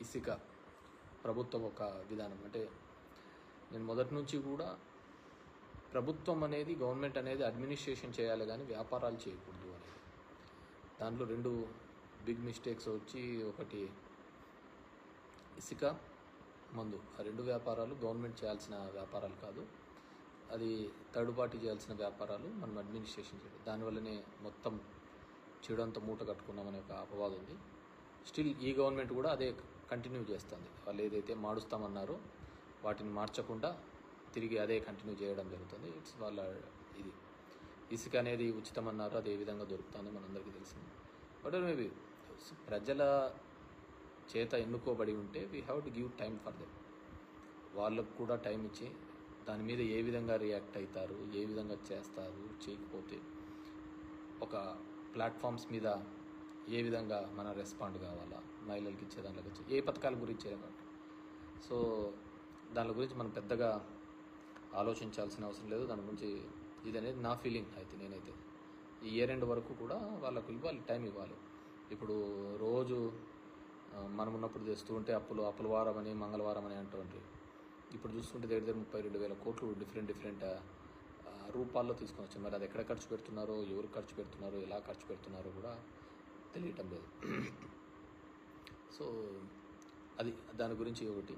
ఇసుక ప్రభుత్వం ఒక విధానం. అంటే నేను మొదటి నుంచి కూడా ప్రభుత్వం అనేది గవర్నమెంట్ అనేది అడ్మినిస్ట్రేషన్ చేయాలి కానీ వ్యాపారాలు చేయకూడదు అనేది. దాంట్లో రెండు బిగ్ మిస్టేక్స్ వచ్చి ఒకటి ఇసుక మందు. ఆ రెండు వ్యాపారాలు గవర్నమెంట్ చేయాల్సిన వ్యాపారాలు కాదు. అది థర్డ్ పార్టీ చేయాల్సిన వ్యాపారాలు మనం అడ్మినిస్ట్రేషన్ చేయాలి దానివల్లనే మొత్తం చెడంతా మూట కట్టుకున్నామనే ఒక అపవాదం ఉంది. స్టిల్ ఈ గవర్నమెంట్ కూడా అదే కంటిన్యూ చేస్తుంది. వాళ్ళు ఏదైతే మారుస్తామన్నారో వాటిని మార్చకుండా తిరిగి అదే కంటిన్యూ చేయడం జరుగుతుంది. ఇట్స్ వాళ్ళ ఇది. ఇసుక అనేది ఉచితం అన్నారు అది ఏ విధంగా దొరుకుతుందో మనందరికీ తెలిసింది. బట్ మేబీ ప్రజల చేత ఎన్నుకోబడి ఉంటే we have to give time for them వాళ్ళకు కూడా టైం ఇచ్చి దాని మీద ఏ విధంగా రియాక్ట్ అవుతారు ఏ విధంగా చేస్తారు చేయకపోతే ఒక ప్లాట్ఫామ్స్ మీద ఏ విధంగా మన రెస్పాండ్ కావాలా? మహిళలకి ఇచ్చే దాంట్లోకి వచ్చి ఏ పథకాల గురించి అనమాట సో దాని గురించి మనం పెద్దగా ఆలోచించాల్సిన అవసరం లేదు. దాని గురించి ఇది అనేది నా ఫీలింగ్ అయితే నేనైతే. ఈ ఇయర్ ఎండ్ వరకు కూడా వాళ్ళకు ఇవ్వాలి టైం ఇవ్వాలి. ఇప్పుడు రోజు మనం ఉన్నప్పుడు చేస్తూ ఉంటే అప్పులు అప్పుల వారం అని మంగళవారం అని అంటుంటే ఇప్పుడు చూస్తుంటే దగ్గర దగ్గర ముప్పై రెండు వేల కోట్లు డిఫరెంట్ డిఫరెంట్ రూపాల్లో తీసుకొని వచ్చాం. మరి అది ఎక్కడ ఖర్చు పెడుతున్నారో ఎవరు ఖర్చు పెడుతున్నారో ఎలా ఖర్చు పెడుతున్నారో కూడా తెలియటం లేదు. సో అది దాని గురించి ఒకటి.